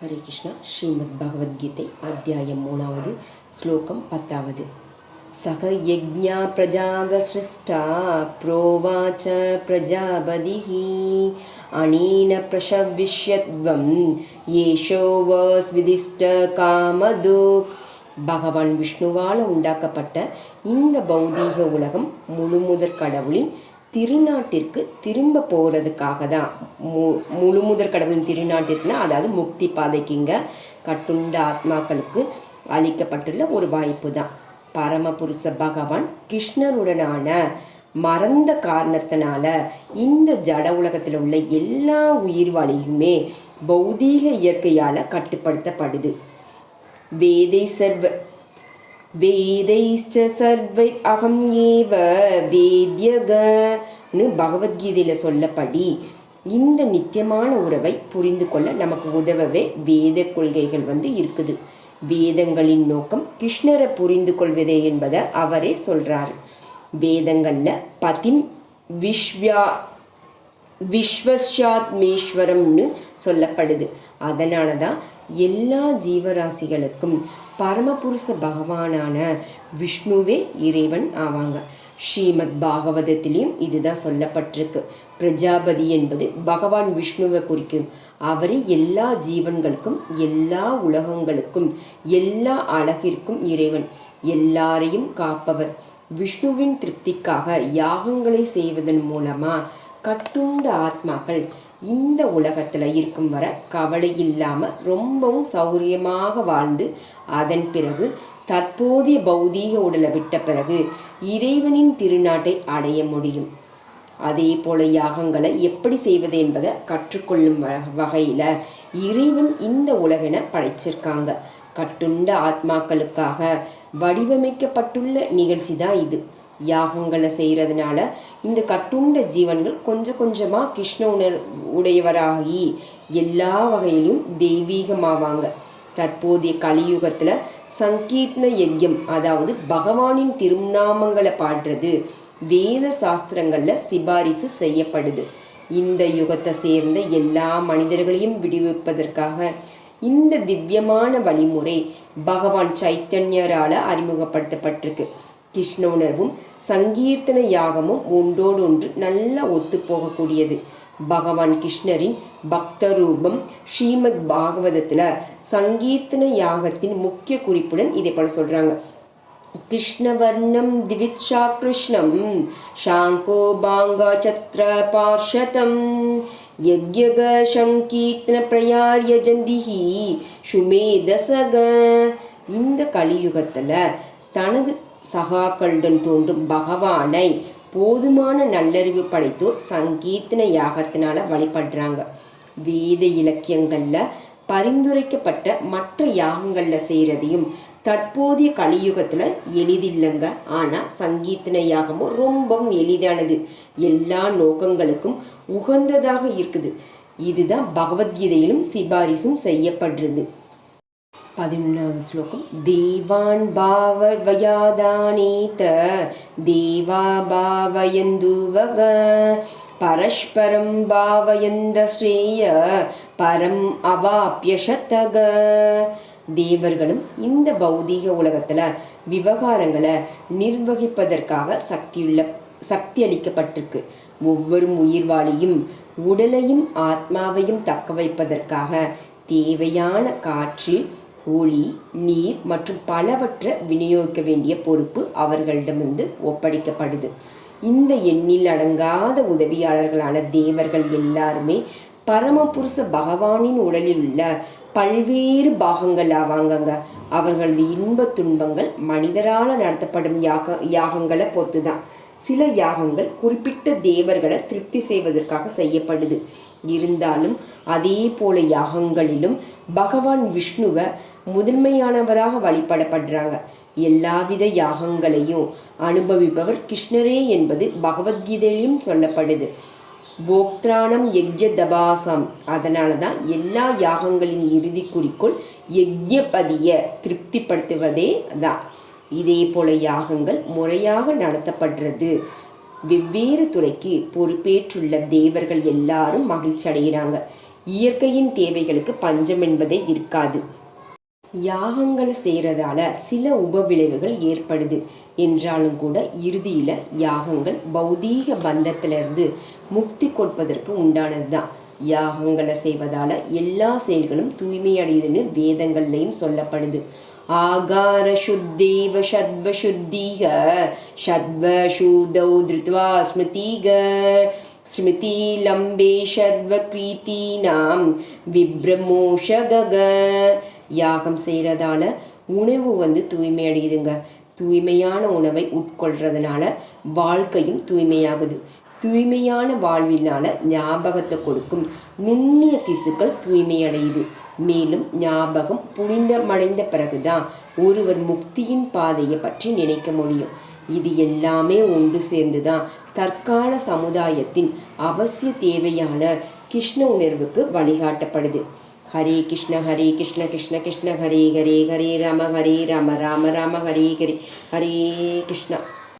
ஹரே கிருஷ்ணா ஸ்ரீமத் பகவத்கீதை அத்தியாயம் மூணாவது ஸ்லோகம் பத்தாவது. சக யஜ்ஞா பிரஜாக சிருஷ்டா புரோவாச்ச பிரஜாபதிஹி அனீன பிரசவிஷ்யத்வம் ஏஷோவாஸ் விதிஷ்ட காமதோக். பகவான் விஷ்ணுவால் உண்டாக்கப்பட்ட இந்த பௌதீக உலகம் முழுமுதற் கடவுளின் திருநாட்டிற்கு திரும்ப போகிறதுக்காக தான் மு முழுமுதற் கடவுளின் திருநாட்டிற்குனா அதாவது முக்தி பாதைக்குங்க கட்டுண்ட ஆத்மாக்களுக்கு அளிக்கப்பட்டுள்ள ஒரு வாய்ப்பு தான் பரமபுருஷ பகவான் கிருஷ்ணருடனான மறந்த காரணத்தினால இந்த ஜட உலகத்தில் உள்ள எல்லா உயிர்வாளியுமே பௌதீக இயற்கையால் கட்டுப்படுத்தப்படுது. வேதை சர்வ வேதைஷ்ட சர்வை அகம் ஏவ வேத்யகன்னு பகவத்கீதையில் சொல்லப்படி இந்த நித்தியமான உறவை புரிந்து கொள்ள நமக்கு உதவவே வேத கொள்கைகள் வந்து இருக்குது. வேதங்களின் நோக்கம் கிருஷ்ணரை புரிந்து கொள்வதே என்பதை அவரே சொல்றாரு. வேதங்களில் பதிம் விஸ்வா விஸ்வசாத்மேஸ்வரம்னு சொல்லப்படுது. அதனால தான் எல்லா ஜீவராசிகளுக்கும் பரமபுருஷ பகவானான விஷ்ணுவே இறைவன் ஆவாங்க. ஸ்ரீமத் பாகவதத்திலையும் இதுதான் சொல்லப்பட்டிருக்கு. பிரஜாபதி என்பது பகவான் விஷ்ணுவை குறிக்கும். அவரே எல்லா ஜீவன்களுக்கும் எல்லா உலகங்களுக்கும் எல்லா அழகிற்கும் இறைவன். எல்லாரையும் காப்பவர். விஷ்ணுவின் திருப்திக்காக யாகங்களை செய்வதன் மூலமா கட்டுண்ட ஆத்மாக்கள் இந்த உலகத்தில் இருக்கும் வர கவலை இல்லாமல் ரொம்பவும் சௌரியமாக வாழ்ந்து அதன் பிறகு தற்போதைய பௌதீக உடலை விட்ட பிறகு இறைவனின் திருநாட்டை அடைய முடியும். அதே போல யாகங்களை எப்படி செய்வது என்பதை கற்றுக்கொள்ளும் வகையில் இறைவன் இந்த உலகென படைச்சிருக்காங்க. கட்டுண்ட ஆத்மாக்களுக்காக வடிவமைக்கப்பட்டுள்ள நிகழ்ச்சி தான் இது. யாகங்களை செய்கிறதுனால இந்த கட்டுண்ட ஜீவன்கள் கொஞ்சம் கொஞ்சமாக கிருஷ்ண உணர் உடையவராகி எல்லா வகையிலும் தெய்வீகமாவாங்க. தற்போதைய கலியுகத்தில் சங்கீர்ண யஜ்யம் அதாவது பகவானின் திருநாமங்களை பாடுறது வேத சாஸ்திரங்களில் சிபாரிசு செய்யப்படுது. இந்த யுகத்தை சேர்ந்த எல்லா மனிதர்களையும் விடுவிப்பதற்காக இந்த திவ்யமான வழிமுறை பகவான் சைத்தன்யரால் அறிமுகப்படுத்தப்பட்டிருக்கு. கிருஷ்ண உணர்வும் சங்கீர்த்தன யாகமும் ஒன்றோடு ஒன்று நல்லா ஒத்து போகக்கூடியது பகவான் கிருஷ்ணரின் பக்த ரூபம் ஸ்ரீமத் பாகவதத்தில் சங்கீர்த்தன யாகத்தின் முக்கிய குறிப்புடன் இதை போல சொல்கிறாங்க कृष्णवर्णं दिवित्सा कृष्णं शाङ्को बाङ्गाचत्र पार्षतं यज्ञगशङ्कीर्तनप्रयार्यजन्दिः சுமேதசக இந்த கலியுகத்தில் தனது சகாக்களுடன் தோன்றும் பகவானை போதுமான நல்லறிவு படைத்தோர் சங்கீர்த்தன யாகத்தினால வழிபடுறாங்க. வேத இலக்கியங்களில் பரிந்துரைக்கப்பட்ட மற்ற யாகங்களில் செய்கிறதையும் தற்போதைய கலியுகத்தில் எளிதில்லைங்க. ஆனால் சங்கீர்த்தன யாகமும் ரொம்பவும் எளிதானது. எல்லா நோக்கங்களுக்கும் உகந்ததாக இருக்குது. இதுதான் பகவத்கீதையிலும் சிபாரிசும் செய்யப்படுறது. பதினொன்றாவது ஸ்லோகம். தேவான் பாவவயாதானேத தேவா பாவயந்துவக பரஸ்பரம் பாவயந்த ஸ்ரேய பரம் அவாப்யசத்தக. தேவர்களும் இந்த பௌதீக உலகத்தில் விவகாரங்களை நிர்வகிப்பதற்காக சக்தியுள்ள சக்தி அளிக்கப்பட்டிருக்கு ஒவ்வொரு உயிர்வாளியும் உடலையும் ஆத்மாவையும் தக்க வைப்பதற்காக தேவையான காற்று ஒளி நீர் மற்றும் பலவற்றை விநியோகிக்க வேண்டிய பொறுப்பு அவர்களிடமிருந்து ஒப்படைக்கப்படுது. இந்த எண்ணில் அடங்காத உதவியாளர்களான தேவர்கள் எல்லாருமே பரமபுருஷ பகவானின் உடலில் உள்ள பல்வேறு பாகங்கள் ஆவாங்கங்க. அவர்களது இன்ப துன்பங்கள் மனிதரால் நடத்தப்படும் யாக யாகங்களை பொறுத்து தான் சில யாகங்கள் குறிப்பிட்ட தேவர்களை திருப்தி செய்வதற்காக செய்யப்படுது. இருந்தாலும் அதே போல யாகங்களிலும் பகவான் விஷ்ணுவை முதன்மையானவராக வழிபடப்படுறாங்க. எல்லாவித யாகங்களையும் அனுபவிப்பவர் கிருஷ்ணரே என்பது பகவத்கீதையிலும் சொல்லப்படுது. போக்திராணம் யஜ்ய தபாசம். அதனால தான் எல்லா யாகங்களின் இறுதி குறிக்கோள் யஜ்யபதியை திருப்திப்படுத்துவதே தான். இதே போல யாகங்கள் முறையாக நடத்தப்படுறது வெவ்வேறு துறைக்கு பொறுப்பேற்றுள்ள தேவர்கள் எல்லாரும் மகிழ்ச்சி அடைகிறாங்க. இயற்கையின் தேவைகளுக்கு பஞ்சம் என்பதே இருக்காது. யாகங்களை செய்கிறதால சில உபவிளைவுகள் ஏற்படுது. என்றாலும் கூட இறுதியில் யாகங்கள் பௌதீக பந்தத்திலிருந்து முக்தி கொடுப்பதற்கு உண்டானது தான் யாகங்களை செய்வதால எல்லா செயல்களும் தூய்மையடையுதுன்னு வேதங்கள்லையும் சொல்லப்படுது. ஆகார சுத்தேவ சத்வ சுத்தீக சத்வ சூதௌ திருத்வா ஸ்மிருதீக ஸ்மிருதி லம்பே சர்வ கிரீத்தீனாம் விப்ரமோஷகக. யாகம் செய்கிறதால உணவு வந்து தூய்மை அடையுதுங்க. தூய்மையான உணவை உட்கொள்றதுனால வாழ்க்கையும் தூய்மையாகுது. தூய்மையான வாழ்வினால ஞாபகத்தை கொடுக்கும் நுண்ணிய திசுக்கள் தூய்மை அடையுது மேலும் ஞாபகம் புனிதமடைந்த பிறகுதான் ஒருவர் முக்தியின் பாதையை பற்றி நினைக்க முடியும். இது எல்லாமே ஒன்று சேர்ந்துதான் தற்கால சமுதாயத்தின் அவசிய தேவையான கிருஷ்ண உணர்வுக்கு வழிகாட்டப்படுது. ஹரே கிருஷ்ண ஹரே கிருஷ்ண கிருஷ்ண கிருஷ்ண ஹரே ஹரே ஹரே ராம ஹரே ராம ராம ராம ஹரே ஹரே ஹரே கிருஷ்ண.